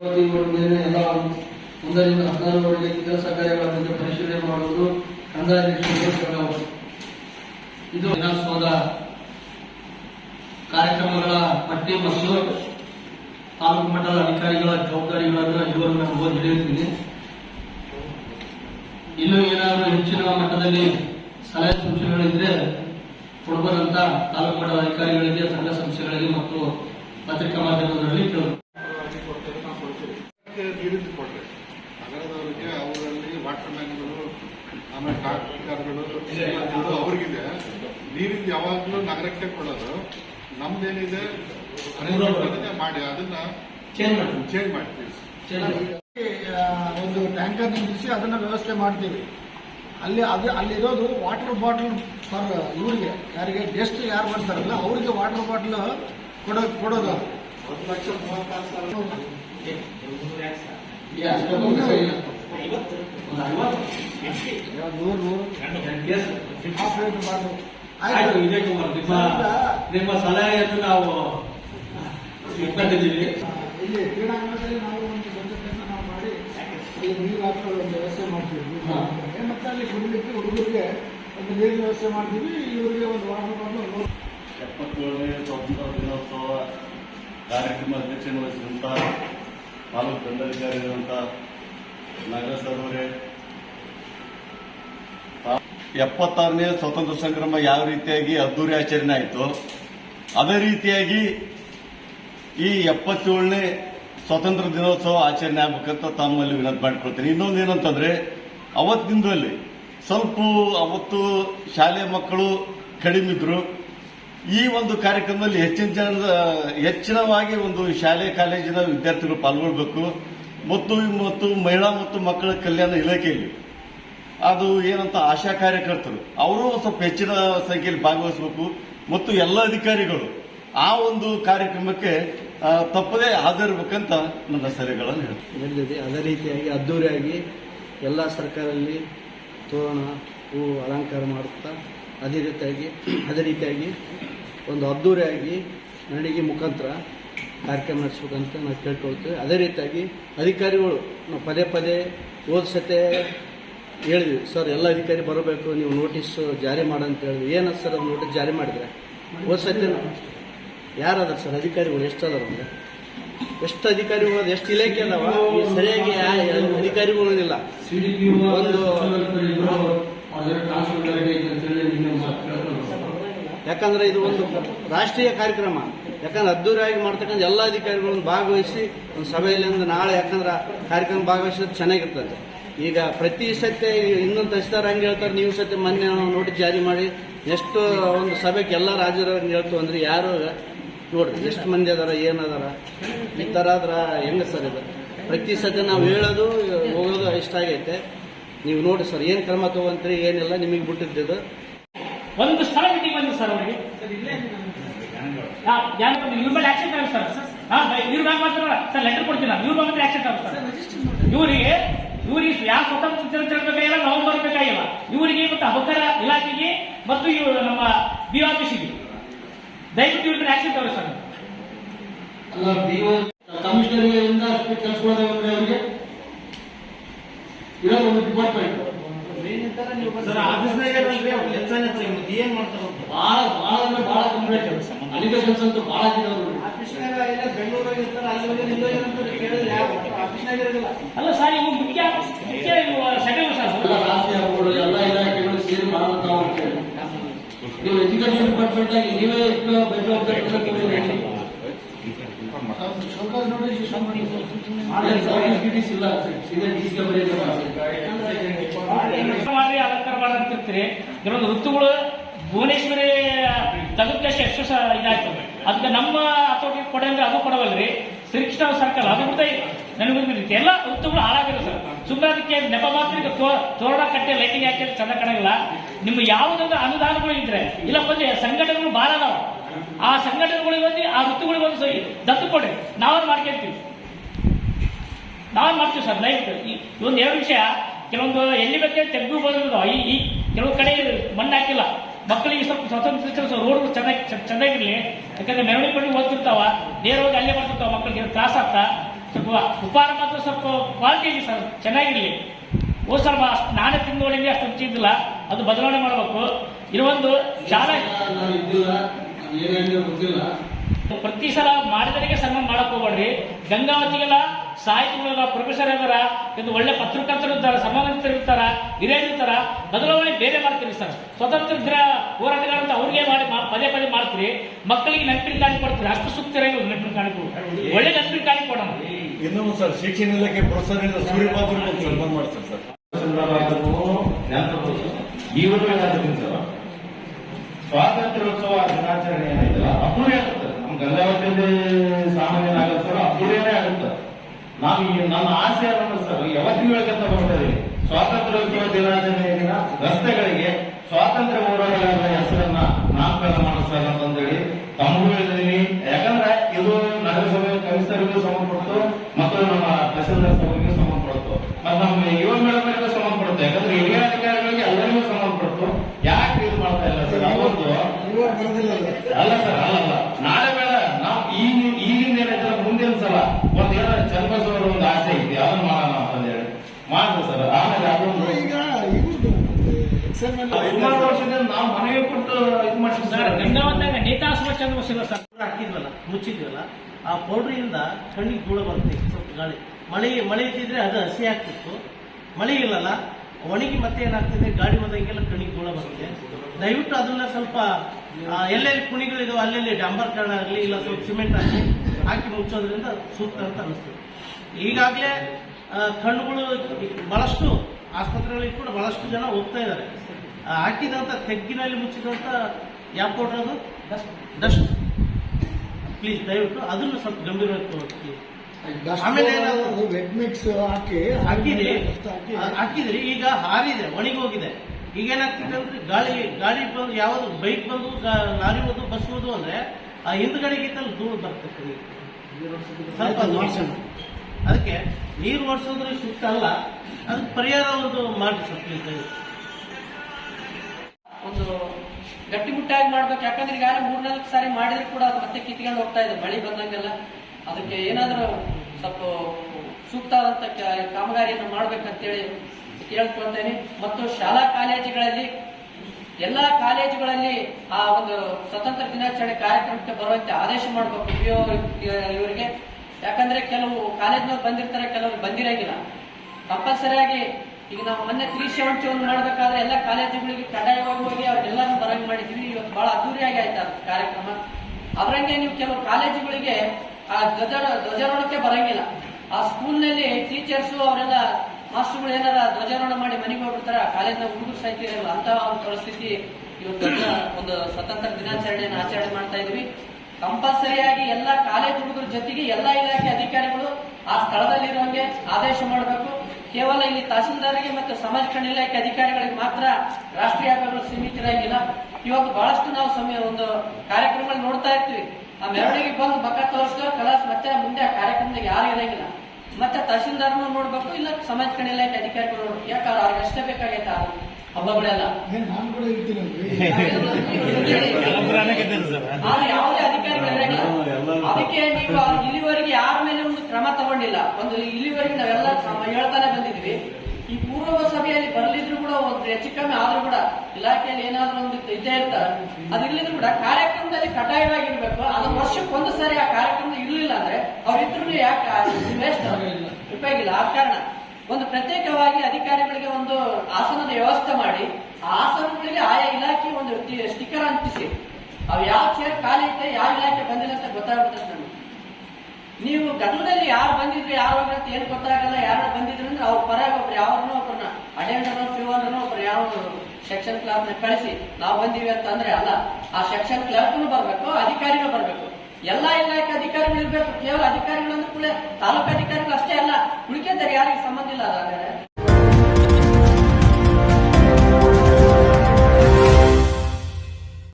ಎಲ್ಲ ಒಂದರಿಂದ ಹದಿನಾರರವರೆಗೆ ಕೆಲಸ ಕಾರ್ಯಗಳನ್ನು ಪರಿಶೀಲನೆ ಮಾಡುವುದು ಕಂದಾಯ ಇದು ವಿಧಾನಸೌಧ ಕಾರ್ಯಕ್ರಮಗಳ ಪಟ್ಟಿ ಮತ್ತು ತಾಲೂಕು ಮಟ್ಟದ ಅಧಿಕಾರಿಗಳ ಜವಾಬ್ದಾರಿಗಳನ್ನು ಇವರು ನಾನು ಹೇಳಿರ್ತೀನಿ ಇನ್ನೂ ಏನಾದರೂ ಹೆಚ್ಚಿನ ಮಟ್ಟದಲ್ಲಿ ಸಲಹೆ ಸೂಚನೆಗಳಿದ್ರೆ ಕೊಡ್ಬೋದಂತ ತಾಲೂಕು ಮಟ್ಟದ ಅಧಿಕಾರಿಗಳಿಗೆ, ಸಂಘ ಸಂಸ್ಥೆಗಳಿಗೆ ಮತ್ತು ಪತ್ರಿಕಾ ಕೇಳಬೇಕು ನೀರಿದ್ದು ಕೊಡ್ರಿ ನಗರದವರಿಗೆ ಅವರಲ್ಲಿ ವಾಟರ್ ಮ್ಯಾನ್ಗಳು ಆಮೇಲೆ ಇದು ಅವ್ರಿಗಿದೆ. ನೀರಿಂದ ಯಾವಾಗಲೂ ನಗರಕ್ಕೆ ಕೊಡೋದು. ನಮ್ದೇನಿದೆ ಮಾಡಿ ಅದನ್ನ ಚೇಂಜ್ ಮಾಡಿ ಚೇಂಜ್ ಮಾಡ್ತೀವಿ. ಚೇಂಜ್ ಒಂದು ಟ್ಯಾಂಕರ್ ನಿಲ್ಲಿಸಿ ಅದನ್ನ ವ್ಯವಸ್ಥೆ ಮಾಡ್ತೀವಿ. ಅಲ್ಲಿ ಅದು ಅಲ್ಲಿರೋದು ವಾಟರ್ ಬಾಟಲ್ ಫಾರ್ ಇವರಿಗೆ. ಯಾರಿಗೆ ಗೆಸ್ಟ್ ಯಾರು ಬರ್ತಾರಲ್ಲ ಅವರಿಗೆ ವಾಟರ್ ಬಾಟಲ್ ಕೊಡೋದು ಕೊಡೋದು ಅದು. ಒಂದು ಲಕ್ಷ ಮೂವತ್ತಾರು ಸಾವಿರ. ನಿಮ್ಮ ನಿಮ್ಮ ಸಲಹೆಯನ್ನು ನಾವು ಇಟ್ಕೊಂಡಿದ್ದೀವಿ ಇಲ್ಲಿ ಕ್ರೀಡಾಂಗಣದಲ್ಲಿ ನಾವು ಒಂದು ಸ್ವಚ್ಛತೆಯನ್ನು ನಾವು ಮಾಡಿ ಅಲ್ಲಿ ನೀರು ಹಾಕಲು ಒಂದು ವ್ಯವಸ್ಥೆ ಮಾಡ್ತೀವಿ. ಮತ್ತೆ ಅಲ್ಲಿ ಕುಡಿಲಿಕ್ಕೆ ಹುಡುಗರಿಗೆ ಒಂದು ನೀರಿನ ವ್ಯವಸ್ಥೆ ಮಾಡ್ತೀವಿ ಇವರಿಗೆ ಒಂದು ವಾಹನವನ್ನು ಎಪ್ಪತ್ತೇಳನೇ ಸ್ವಾತಂತ್ರ್ಯ ದಿನೋತ್ಸವ ಕಾರ್ಯಕ್ರಮ ಅಧ್ಯಕ್ಷತೆ ವಹಿಸಿದಂಥ ತಾಲೂಕು ದಂಡಾಧಿಕಾರಿಗಳಂತ ನಗರಸಭೆ ಎಪ್ಪತ್ತಾರನೇ ಸ್ವಾತಂತ್ರ್ಯ ಸಂಗ್ರಾಮ ಯಾವ ರೀತಿಯಾಗಿ ಅದ್ದೂರಿ ಆಚರಣೆ ಆಯಿತು, ಅದೇ ರೀತಿಯಾಗಿ ಈ ಎಪ್ಪತ್ತೇಳನೇ ಸ್ವಾತಂತ್ರ್ಯ ದಿನೋತ್ಸವ ಆಚರಣೆ ಆಗ್ಬೇಕಂತ ತಮ್ಮಲ್ಲಿ ವಿನಂತಿ ಮಾಡಿಕೊಳ್ತೀನಿ. ಇನ್ನೊಂದು ಏನಂತಂದ್ರೆ ಅವತ್ತಿನದಲ್ಲಿ ಸ್ವಲ್ಪ ಅವತ್ತು ಶಾಲೆ ಮಕ್ಕಳು ಕಡಿಮೆ ಇದ್ರು. ಈ ಒಂದು ಕಾರ್ಯಕ್ರಮದಲ್ಲಿ ಹೆಚ್ಚಿನ ಜನ, ಹೆಚ್ಚಿನವಾಗಿ ಒಂದು ಶಾಲೆ, ಕಾಲೇಜಿನ ವಿದ್ಯಾರ್ಥಿಗಳು ಪಾಲ್ಗೊಳ್ಬೇಕು. ಮತ್ತು ಮತ್ತು, ಮಹಿಳಾ ಮತ್ತು ಮಕ್ಕಳ ಕಲ್ಯಾಣ ಇಲಾಖೆಯಲ್ಲಿ. ಅದು ಏನಂತ ಆಶಾ ಕಾರ್ಯಕರ್ತರು. ಅವರು ಸ್ವಲ್ಪ ಹೆಚ್ಚಿನ ಸಂಖ್ಯೆಯಲ್ಲಿ ಭಾಗವಹಿಸಬೇಕು. ಮತ್ತು ಎಲ್ಲ ಅಧಿಕಾರಿಗಳು ಆ ಒಂದು ಕಾರ್ಯಕ್ರಮಕ್ಕೆ ತಪ್ಪದೇ ಹಾಜರಿರ್ಬೇಕಂತ ನನ್ನ ಸಲಹೆಗಳನ್ನು ಹೇಳ್ತೀನಿ. ಅದೇ ರೀತಿಯಾಗಿ ಅದ್ದೂರಿಯಾಗಿ ಎಲ್ಲ ಸರ್ಕಾರದಲ್ಲಿ ತೋರಣ, ಹೂ ಅಲಂಕಾರ ಮಾಡುತ್ತಾ, ಅದೇ ರೀತಿಯಾಗಿ ಅದೇ ರೀತಿಯಾಗಿ ಒಂದು ಅದ್ದೂರಿಯಾಗಿ ನಡಿಗೆ ಮುಖಾಂತರ ಕಾರ್ಯಕ್ರಮ ನಡೆಸ್ಬೇಕಂತ ನಾವು ಕೇಳ್ಕೊಳ್ತೀವಿ. ಅದೇ ರೀತಿಯಾಗಿ ಅಧಿಕಾರಿಗಳು ನಾವು ಪದೇ ಪದೇ ಹೋದ ಸತೆ ಹೇಳಿದ್ವಿ. ಸರ್ ಎಲ್ಲ ಅಧಿಕಾರಿ ಬರಬೇಕು ನೀವು ನೋಟಿಸ್ ಜಾರಿ ಮಾಡಂತ ಹೇಳಿದ್ವಿ. ಏನು ಸರ್ ಅದು ನೋಟಿಸ್ ಜಾರಿ ಮಾಡಿದ್ರೆ? ಹೋದ ಸತಿ ಯಾರಾದ್ರು ಸರ್? ಅಧಿಕಾರಿಗಳು ಎಷ್ಟು ಅಂದರೆ? ಎಷ್ಟು ಅಧಿಕಾರಿಗಳು ಅದು ಎಷ್ಟು ಇಲಾಖೆ ಅದಾವ? ಸರಿಯಾಗಿ ಅಧಿಕಾರಿಗಳು ಇಲ್ಲ ಒಂದು- ಯಾಕಂದ್ರೆ ಇದು ಒಂದು ರಾಷ್ಟ್ರೀಯ ಕಾರ್ಯಕ್ರಮ. ಯಾಕಂದ್ರೆ ಅದ್ದೂರಿಯಾಗಿ ಮಾಡ್ತಕ್ಕಂಥ ಎಲ್ಲ ಅಧಿಕಾರಿಗಳನ್ನು ಭಾಗವಹಿಸಿ ಒಂದು ಸಭೆಯಲ್ಲಿ ನಾಳೆ ಯಾಕಂದ್ರೆ ಕಾರ್ಯಕ್ರಮ ಭಾಗವಹಿಸೋದು ಚೆನ್ನಾಗಿರ್ತದೆ. ಈಗ ಪ್ರತಿ ಸತ್ಯ ಇನ್ನೊಂದು ತಹಸೀಲ್ದಾರ್ ಹಂಗೆ ಹೇಳ್ತಾರೆ, ನೀವು ಸತ್ಯ ಮೊನ್ನೆ ನೋಟಿಸ್ ಜಾರಿ ಮಾಡಿ, ಎಷ್ಟು ಒಂದು ಸಭೆಗೆ ಎಲ್ಲ ರಾಜರು ಹೇಳ್ತು ಅಂದ್ರೆ ಯಾರು ನೋಡ್ರಿ, ಎಷ್ಟು ಮಂದಿ ಅದಾರ ಏನದಾರ ಈ ಥರ ಆದ್ರ ಹೆಂಗ ಸರ್ ಇದು? ಪ್ರತಿ ಸತಿ ನಾವು ಹೇಳೋದು, ಹೋಗೋದು ಇಷ್ಟ ಆಗೈತೆ. ನೀವು ನೋಡಿ ಸರ್, ಏನು ಕ್ರಮ ತಗೊಂತೀರಿ, ಏನಿಲ್ಲ, ನಿಮಗೆ ಬಿಟ್ಟಿದ್ದು ಒಂದು ಸ್ಥಳ ಮೀಟಿಂಗ್ ಬಂದಿದೆ ಸರ್ ಅವರಿಗೆ. ಇವ್ರ ಮೇಲೆ ಆಕ್ಷನ್ ತಗೊಳ್ಳಿ ಸರ್. ಇವ್ರ ಮ್ಯಾಗ ಮಾತ್ರ ಸರ್ ಲೆಟರ್ ಕೊಡ್ತೀನಿ ನಾನು. ಇವ್ರ ಮಾತ್ರ ಆಕ್ಷನ್ ತಗೊಳ್ಳಿ ಸರ್. ಇವರಿಗೆ ಇವರಿಗೆ ಯಾವ ಸ್ವತಂತ್ರ ದಿನಾಚರಣೆ ನವೆಂಬರ್ ಬೇಕಾಗಿಲ್ಲ ಇವರಿಗೆ ಮತ್ತು ಅಬಕರ ಇಲಾಖೆಗೆ ಮತ್ತು ಇವರು ನಮ್ಮ ಬಿ ಆಫೀಸಿಗೆ ದಯವಿಟ್ಟು ಇವ್ರ ಮೇಲೆ ಆಕ್ಷನ್ ತಗೊಳ್ಳಿ ಸರ್. ಕಮಿಷನರ್ಗೆ ಇಂದ ಅಷ್ಟು ಕೆಲಸಗಳಿದೆ ಅವರಿಗೆ? ಇರೋ ಒಂದು ಡಿಪಾರ್ಟ್ಮೆಂಟ್ ಸರ್ ಆಫೀಸ್ನಾಗ ಏನ್ ಮಾಡ್ತಾರೆ ಬಹಳ ಬಹಳ ಅಂದ್ರೆ ಬಹಳ ಕಂಪ್ಲೇಂಟ್ ಕೆಲಸ ಅಂತೂ ಬಹಳ ಆಗಿದೆ ಅವ್ರಿಗೆ ಆಫೀಸ್ನಾಗ ಇಲ್ಲ ಬೆಂಗಳೂರಾಗ ಇರ್ತಾರ ಅಲ್ಲಿ ಹೋಗಿ ಇಲ್ಲಿ ಹೋಗಿ ಅಂತ ಕೇಳಿದ್ರೆ ಯಾವ ಆಫೀಸ್ನಾಗ ಇರೋದಿಲ್ಲ. ಅಲ್ಲ ಸರ್ ಇವು ಮುಖ್ಯ ಮುಖ್ಯ ಇವು ಸೆಕೆಂಡ್ ಸರ್. ಎಲ್ಲ ರಾಷ್ಟ್ರೀಯ ಹಬ್ಬಗಳು ಎಲ್ಲ ಇಲಾಖೆಗಳು ಸೇರಿ ಮಾಡುವಂತ ನೀವು ಎಜುಕೇಶನ್ ಡಿಪಾರ್ಟ್ಮೆಂಟ್ ಆಗಿ ನೀವೇ ಎಷ್ಟು ಅಲಂಕಾರ ಋತುಗಳು ಭುವನೇಶ್ವರಿ ತಗದಕ್ಕೆ ಎಷ್ಟು ಇದಾಯ್ತು. ಅದಕ್ಕೆ ನಮ್ಮ ಹತೋಟಿ ಕೊಡೆ ಅಂದ್ರೆ ಅದು ಕೊಡವಲ್ರಿ. ಶ್ರೀಕೃಷ್ಣ ಸರ್ಕಲ್, ಅದು ಬಿಡ್ತಾ ನನಗೆ ಎಲ್ಲ ಋತುಗಳು ಹಾಳಾಗಿರೋ ಸರ್ ಸುಮ್ಮನೆ ಅದಕ್ಕೆ ನೆಪ ಮಾತ್ರ ತೋರಣ ಕಟ್ಟೆ ಲೈಟಿಂಗ್ ಹಾಕಿದ್ರೆ ಚಂದ ಕಾಣಂಗಿಲ್ಲ. ನಿಮ್ಮ ಯಾವುದೊಂದು ಅನುದಾನಗಳು ಇದ್ರೆ, ಇಲ್ಲ ಬಂದ್ರೆ ಸಂಘಟನೆಗಳು ಆ ಸಂಘಟನೆಗಳಿಗೆ ಬಂದು, ಆ ವೃತ್ತಿಗಳಿಗೆ ಬಂದು ಸರಿ. ದತ್ತು ಕೊಡಿ ನಾವೇನು ಮಾಡ್ಕೊಂತೀವಿ ನಾವೇನು ಮಾಡ್ತೀವಿ ಸರ್ ಲೈಫ್ ಒಂದು ಎರಡು ವಿಷಯ, ಕೆಲವೊಂದು ಎಲ್ಲಿ ಬೇಕಾದ್ರೆ ತೆಗ್ಗು ಬಂದಿರೋ ಈ ಈ ಕೆಲವು ಕಡೆ ಮಣ್ಣು ಹಾಕಿಲ್ಲ. ಮಕ್ಕಳಿಗೆ ಸ್ವಲ್ಪ ಸ್ವತಂತ್ರ ರೋಡ್ ಚೆನ್ನಾಗಿ ಚೆನ್ನಾಗಿರಲಿ. ಯಾಕಂದ್ರೆ ಮೆರವಣಿಗೆ ಮಾಡಿ ಓದ್ತಿರ್ತಾವ, ನೇರವಾಗಿ ಅಲ್ಲೇ ಮಾಡ್ತಿರ್ತಾವ ಮಕ್ಕಳಿಗೆ ತ್ರಾಸ ಆಗ್ತಾ. ಸ್ವಲ್ಪ ಉಪಹಾರ ಮಾತ್ರ ಸ್ವಲ್ಪ ಕ್ವಾಲಿಟಿ ಇದೆ ಸರ್, ಚೆನ್ನಾಗಿರಲಿ. ಓ ಸರ್ ನಾನೇ ತಿಂದು ಅಷ್ಟು ರುಚಿ ಇದ್ದಿಲ್ಲ ಅದು ಬದಲಾವಣೆ ಮಾಡಬೇಕು. ಇರುವೊಂದು ಶಾಲಾ ಏನಾಗಿದೆ ಗೊತ್ತಿಲ್ಲ. ಪ್ರತಿ ಸಲ ಮಾಡಿದವರಿಗೆ ಸನ್ಮಾನ ಮಾಡಕ್ ಹೋಗ್ಬೇಡ್ರಿ. ಗಂಗಾವತಿಗೆಲ್ಲ ಸಾಹಿತಿಗಳ ಪ್ರೊಫೆಸರ್ ಇದಾರ ಇದು ಒಳ್ಳೆ ಪತ್ರಕರ್ತರು ಇರ್ತಾರ ಸಮಾನತರು ಇರ್ತಾರ ಬದಲಾವಣೆ ಬೇರೆ ಮಾಡ್ತೀರಿ ಸರ್. ಸ್ವತಂತ್ರ ದಿನ ಹೋರಾಟಗಾರ ಅಂತ ಅವ್ರಿಗೆ ಮಾಡಿ ಮಾ- ಪದೇ ಪದೇ ಮಾಡ್ತೀರಿ. ಮಕ್ಕಳಿಗೆ ನೆನಪಿನ ಕಾಣಿ ಕೊಡ್ತೀರಿ. ಅಷ್ಟು ಸೂಕ್ತ ನೆನಪಿನ ಕಾಣಿ ಕೊಡು. ಒಳ್ಳೆ ನೆನಪಿನ ಕಾಣಿ ಕೊಡೋಣ. ಇನ್ನೊಂದು ಸರ್ ಶಿಕ್ಷಣ ಇಲಾಖೆ ಪ್ರೊಫೆಸರ್ ಸೂರ್ಯಬಾಬು ಸನ್ಮಾನ ಮಾಡ್ತಾರೆ ಸರ್. ಸ್ವಾತಂತ್ರ್ಯೋತ್ಸವ ದಿನಾಚರಣೆ ಏನಾಯ್ತಲ್ಲ ಅಪೂರ್ಯ ಆಗುತ್ತೆ. ನಮ್ಮ ಗಂಗಾವತಿಯಲ್ಲಿ ಸಾಮಾನ್ಯ ನಾಗರ ಅಪೂರ್ಯನೇ ಆಗುತ್ತೆ. ನಾವು ಈ ನನ್ನ ಆಸೆ ಅನ್ನೋದು ಸರ್, ಯಾವತ್ತಿಗೂ ಬರ್ತಾ ಇದೀವಿ ಸ್ವಾತಂತ್ರ್ಯೋತ್ಸವ ದಿನಾಚರಣೆಯ ದಿನ ರಸ್ತೆಗಳಿಗೆ ಸ್ವಾತಂತ್ರ್ಯ ಹೋರಾಟಗಾರರ ಹೆಸರನ್ನ ನಾಮಕರಣ ಮಾಡಿಸ್ತಾರೆ ಅಂತಂದೇಳಿ ತಮಗೂ ಹೇಳಿದೀನಿ ಯಾಕಂದ್ರೆ ಇದು ನಗರಸಭೆ ಕಮಿಷನರ್ಗೂ ಸಂಬಂಧಪಟ್ಟು ಮತ್ತು ನಮ್ಮ ತಹಸೀಲ್ದಾರ್ ಸಭೆಗೂ ಸಂಬಂಧಪಡುತ್ತು ಮತ್ತು ನಮ್ಮ ಯುವ ಮೇಳಮರಿಗೂ ಸಂಬಂಧಪಡುತ್ತೆ ಯಾಕಂದ್ರೆ ಹಿರಿಯ ಅಧಿಕಾರಿಗಳಿಗೆ ಎಲ್ಲರಿಗೂ ಸಂಬಂಧಪಟ್ಟು ಯಾಕೆ ಇದು ಮಾಡ್ತಾ ಇಲ್ಲ ಸರ್ ಅವತ್ತು ಇವಾಗ ಬರೋದಿಲ್ಲ ಅದು. ಅಲ್ಲ ಸರ್ ಅಲ್ಲಲ್ಲ ನಾಳೆ ಬೇಡ ನಾವು ಈಗ ಈಗಿಂದ ಏನೈತಲ್ಲ ಮುಂದಿನ ಸಲ ಒಂದ್ ಏನೋ ಚನ್ನಬಸವರ ಒಂದು ಆಸೆ ಐತಿ ಅದನ್ನ ಮಾಡೋಣ ಅಂತಂದೇಳಿ. ಮಾಡ್ರಿ ಸರ್ ಆಮೇಲೆ ಅದೊಂದು ಈಗ ಸುಮಾರು ವರ್ಷದಿಂದ ನಾವು ಮನೆಗೆ ಕೊಟ್ಟು ಇದು ಮಾಡ್ತೀವಿ ಸರ್ ನೇತಾ ಸುಭಾಷ್ ಚಂದ್ರ ಬೋಸ್ ಇಲ್ಲ ಸರ್ ಹಾಕಿದ್ವಲ್ಲ ಮುಚ್ಚಿದ್ವಲ್ಲ ಆ ಪೌಡ್ರಿಂದ ಕಣ್ಣಿಗೆ ಧೂಳು ಬರುತ್ತೆ ಸ್ವಲ್ಪ ಗಾಳಿ. ಮಳೆ ಮಳೆ ಇದ್ದಿದ್ರೆ ಅದು ಹಸಿ ಆಗ್ತಿತ್ತು. ಮಳೆ ಇಲ್ಲಲ್ಲ ಒಣಗಿ ಮತ್ತೆ ಏನಾಗ್ತಿದೆ ಗಾಡಿ ಬಂದಂಗೆಲ್ಲ ಕಣ್ಣಿಗೆ ಧೂಳ ಬರುತ್ತೆ. ದಯವಿಟ್ಟು ಅದನ್ನ ಸ್ವಲ್ಪ ಎಲ್ಲೆಲ್ಲಿ ಕುಣಿಗಳಿದಾವೆ ಅಲ್ಲೆಲ್ಲಿ ಡಾಂಬರ್ಕರಣ ಆಗಲಿ ಇಲ್ಲ ಸ್ವಲ್ಪ ಸಿಮೆಂಟ್ ಆಗಲಿ ಹಾಕಿ ಮುಚ್ಚೋದ್ರಿಂದ ಸೂಕ್ತ ಅಂತ ಅನಿಸ್ತದೆ ಈಗಾಗಲೇ ಕಣ್ಣುಗಳು ಬಹಳಷ್ಟು ಆಸ್ಪತ್ರೆಗಳಿಗೆ ಕೂಡ ಬಹಳಷ್ಟು ಜನ ಹೋಗ್ತಾ ಇದ್ದಾರೆ. ಹಾಕಿದಂಥ ತೆಗ್ಗಿನಲ್ಲಿ ಮುಚ್ಚಿದಂಥ ಯಾವ ಪೌಡ್ರ್ ಅದು ಡಸ್ಟ್ ಪ್ಲೀಸ್ ದಯವಿಟ್ಟು ಅದನ್ನು ಸ್ವಲ್ಪ ಗಂಭೀರವಾಗಿ ತಗೊಳ್ಳಿ. ಆಮೇಲೆ ವೆಟ್ ಮಿಕ್ಸ್ ಹಾಕಿ ಹಾಕಿದ್ರಿ. ಹಾಕಿದ್ರಿ ಈಗ ಹಾರಿದೆ ಒಣಗಿ ಹೋಗಿದೆ. ಈಗ ಏನಾಗ್ತಿದೆ ಅಂದ್ರೆ ಗಾಳಿ ಗಾಳಿ ಬಂದು ಯಾವ್ದು ಬೈಕ್ ಬಂದು ಲಾರಿ ಹೋದು ಬಸ್ ಹೋದು ಅಂದ್ರೆ ಆ ಹಿಂದ್ಗಡೆಗಿಂತಲ್ಲಿ ದೂರ ಬರ್ತದೆ ನೀರು. ಸ್ವಲ್ಪ ಅದು ಅದಕ್ಕೆ ನೀರು ಓಡಿಸೋದ್ರೆ ಸೂಕ್ತ ಅಲ್ಲ ಅದಕ್ಕೆ ಪರಿಹಾರ ಒಂದು ಮಾಡಿ ಸರ್ ಪ್ಲೀಸ್ ದಯವಿಟ್ಟು ಒಂದು ಗಟ್ಟಿಮುಟ್ಟಾಗಿ ಮಾಡ್ಬೇಕು. ಯಾಕಂದ್ರೆ ಈಗ ಮೂರ್ನಾಲ್ಕು ಸಾರಿ ಮಾಡಿದ್ರು ಕೂಡ ಅದು ಮತ್ತೆ ಕಿತ್ಕೊಂಡು ಹೋಗ್ತಾ ಇದೆ. ಮಳೆ ಬಂದಂಗೆಲ್ಲ ಅದಕ್ಕೆ ಏನಾದರೂ ಸ್ವಲ್ಪ ಸೂಕ್ತವಾದಂತ ಕ- ಕಾಮಗಾರಿಯನ್ನು ಮಾಡ್ಬೇಕಂತೇಳಿ ಕೇಳ್ಕೊಳ್ತೇನೆ. ಮತ್ತು ಶಾಲಾ ಕಾಲೇಜುಗಳಲ್ಲಿ ಎಲ್ಲಾ ಕಾಲೇಜುಗಳಲ್ಲಿ ಆ ಒಂದು ಸ್ವತಂತ್ರ ದಿನಾಚರಣೆ ಕಾರ್ಯಕ್ರಮಕ್ಕೆ ಬರುವಂತೆ ಆದೇಶ ಮಾಡಬೇಕು ಪಿ ಇವರಿಗೆ. ಯಾಕಂದ್ರೆ ಕೆಲವು ಕಾಲೇಜ್ನವ್ರು ಬಂದಿರ್ತಾರೆ, ಕೆಲವರು ಬಂದಿರಂಗಿಲ್ಲ. ಕಂಪಲ್ಸರಿಯಾಗಿ ಈಗ ನಾವು ಮೊನ್ನೆ ತ್ರೀ ಸೆವೆಂಟಿ ಒಂದು ಮಾಡಬೇಕಾದ್ರೆ ಎಲ್ಲ ಕಾಲೇಜುಗಳಿಗೆ ಕಡ್ಡಾಯವಾಗಿ ಹೋಗಿ ಅವ್ರೆಲ್ಲರೂ ಬರಂಗ್ ಮಾಡಿದ್ವಿ ಇವತ್ತು ಬಹಳ ಅದ್ದೂರಿಯಾಗಿ ಆಯ್ತು ಕಾರ್ಯಕ್ರಮ. ಅದರಂಗೆ ನೀವು ಕೆಲವು ಕಾಲೇಜುಗಳಿಗೆ ಆ ಧ್ವಜ ಧ್ವಜಾರೋಹಣಕ್ಕೆ ಬರಂಗಿಲ್ಲ. ಆ ಸ್ಕೂಲ್ನಲ್ಲಿ ಟೀಚರ್ಸು ಅವರೆಲ್ಲ ಮಾಸ್ಟರ್ಗಳು ಏನಾರ ಧ್ವಜಾರೋಹಣ ಮಾಡಿ ಮನೆಗೆ ಹೋಗ್ಬಿಡ್ತಾರ ಕಾಲೇಜ್ನ ಹುಡುಗರು ಸಹಿತ ಇರಲ್ಲ. ಅಂತ ಒಂದು ಪರಿಸ್ಥಿತಿ ಇವತ್ತು ಒಂದು ಸ್ವತಂತ್ರ ದಿನಾಚರಣೆಯನ್ನು ಆಚರಣೆ ಮಾಡ್ತಾ ಇದ್ವಿ ಕಂಪಲ್ಸರಿಯಾಗಿ ಎಲ್ಲ ಕಾಲೇಜ್ ಹುಡುಗರ ಜೊತೆಗೆ ಎಲ್ಲ ಇಲಾಖೆ ಅಧಿಕಾರಿಗಳು ಆ ಸ್ಥಳದಲ್ಲಿ ಸ್ಥಳದಲ್ಲಿರುವಂಗೆ ಆದೇಶ ಮಾಡಬೇಕು. ಕೇವಲ ಇಲ್ಲಿ ತಹಸೀಲ್ದಾರಿಗೆ ಮತ್ತು ಸಮಾಜ ಕಲ್ಯಾಣ ಇಲಾಖೆ ಅಧಿಕಾರಿಗಳಿಗೆ ಮಾತ್ರ ರಾಷ್ಟ್ರೀಯ ಹಬ್ಬಗಳು ಸೀಮಿತರಾಗಿಲ್ಲ. ಇವಾಗ ಬಹಳಷ್ಟು ನಾವು ಸಮಯ ಒಂದು ಕಾರ್ಯಕ್ರಮಗಳು ನೋಡ್ತಾ ಇರ್ತೀವಿ. ಆ ಮೆರವಣಿಗೆ ಬಂದು ಬಕ್ಕ ತೋರಿಸ್ತಾರೆ ಕಲಾಸ್ ಮತ್ತೆ ಮುಂದೆ ಆ ಕಾರ್ಯಕ್ರಮದಾಗ ಯಾರು ಇರಂಗಿಲ್ಲ. ಮತ್ತೆ ತಹಸೀಲ್ದಾರ್ನು ನೋಡ್ಬೇಕು ಇಲ್ಲ ಸಮಾಜ ಕಡೆ ಇಲಾಖೆ ಅಧಿಕಾರಿ ನೋಡ್ಬೇಕು ಯಾಕಂದ್ರೆ ಅವ್ರಿಗೆ ಅಷ್ಟೇ ಬೇಕಾಗೈತೆ ಹಬ್ಬಗಳೆಲ್ಲ? ಯಾವುದೇ ಅಧಿಕಾರಿಗಳು ಅದಕ್ಕೆ ನೀವು ಇಲ್ಲಿವರೆಗೆ ಯಾರ ಮೇಲೆ ಒಂದು ಕ್ರಮ ತಗೊಂಡಿಲ್ಲ. ಒಂದು ಇಲ್ಲಿವರೆಗೆ ನಾವೆಲ್ಲ ಹೇಳ್ತಾನೆ ಬಂದಿದ್ವಿ ಈ ಪೂರ್ವ ಸಭೆಯಲ್ಲಿ ಬರಲಿದ್ರು ಕೂಡ ಒಂದು ಹೆಚ್ಚು ಕಮ್ಮಿ, ಆದ್ರೂ ಕೂಡ ಇಲಾಖೆಯಲ್ಲಿ ಏನಾದ್ರೂ ಒಂದು ಇದ್ದೇ ಇರ್ತಾರೆ. ಅದು ಕೂಡ ಕಾರ್ಯಕ್ರಮದಲ್ಲಿ ಕಡ್ಡಾಯವಾಗಿರ್ಬೇಕು. ಅದು ವರ್ಷಕ್ಕೆ ಒಂದು ಸಾರಿ ಆ ಕಾರ್ಯಕ್ರಮ ಇರಲಿಲ್ಲ ಅಂದ್ರೆ ಅವ್ರಿದ್ರು ಯಾಕೆ ವೇಸ್ಟ್ ಉಪಯೋಗಿಲ್ಲ? ಆ ಕಾರಣ ಒಂದು ಪ್ರತ್ಯೇಕವಾಗಿ ಅಧಿಕಾರಿಗಳಿಗೆ ಒಂದು ಆಸನದ ವ್ಯವಸ್ಥೆ ಮಾಡಿ, ಆ ಆಸನಗಳಿಗೆ ಆಯಾ ಇಲಾಖೆ ಒಂದು ಸ್ಟಿಕರ್ ಅಂಟಿಸಿ, ಅವ್ ಯಾವ ಚೇರ್ ಖಾಲಿ ಐತೆ, ಯಾವ ಇಲಾಖೆ ಬಂದಿಲ್ಲ ಅಂತ ಗೊತ್ತಾಗುತ್ತೆ ನಮ್ಗೆ. ನೀವು ಗತದಲ್ಲಿ ಯಾರು ಬಂದಿದ್ರು, ಯಾರು ಅಂತ ಏನು ಗೊತ್ತಾಗಲ್ಲ. ಯಾರು ಬಂದಿದ್ರು ಅಂದ್ರೆ ಅವ್ರ ಪರವಾಗಿ ಒಬ್ರು ಯಾವ್ದನ್ನು ಒಬ್ಬರನ್ನ ಅಟೆಂಡರ್ನೋ ಪ್ಯೂವರ್ನೋ ಒಬ್ರು ಯಾವ ಸೆಕ್ಷನ್ ಕ್ಲಾರ್ಕ್ನ ಕಳಿಸಿ. ನಾವು ಬಂದೀವಿ ಅಂತ ಅಂದ್ರೆ ಅಲ್ಲ, ಆ ಸೆಕ್ಷನ್ ಕ್ಲರ್ಕ್ನು ಬರ್ಬೇಕು, ಅಧಿಕಾರಿನೂ ಬರ್ಬೇಕು. ಎಲ್ಲಾ ಇಲಾಖೆ ಅಧಿಕಾರಿಗಳು ಇರ್ಬೇಕು. ಕೇವಲ ಅಧಿಕಾರಿಗಳು ಅಂದ್ರೆ ಕೂಡ ತಾಲೂಕು ಅಧಿಕಾರಿಗಳು ಅಷ್ಟೇ ಅಲ್ಲ ಉಳಿಕೆದಾರೆ ಯಾರಿಗೆ ಸಂಬಂಧ ಇಲ್ಲ ಅದಾದ್ರೆ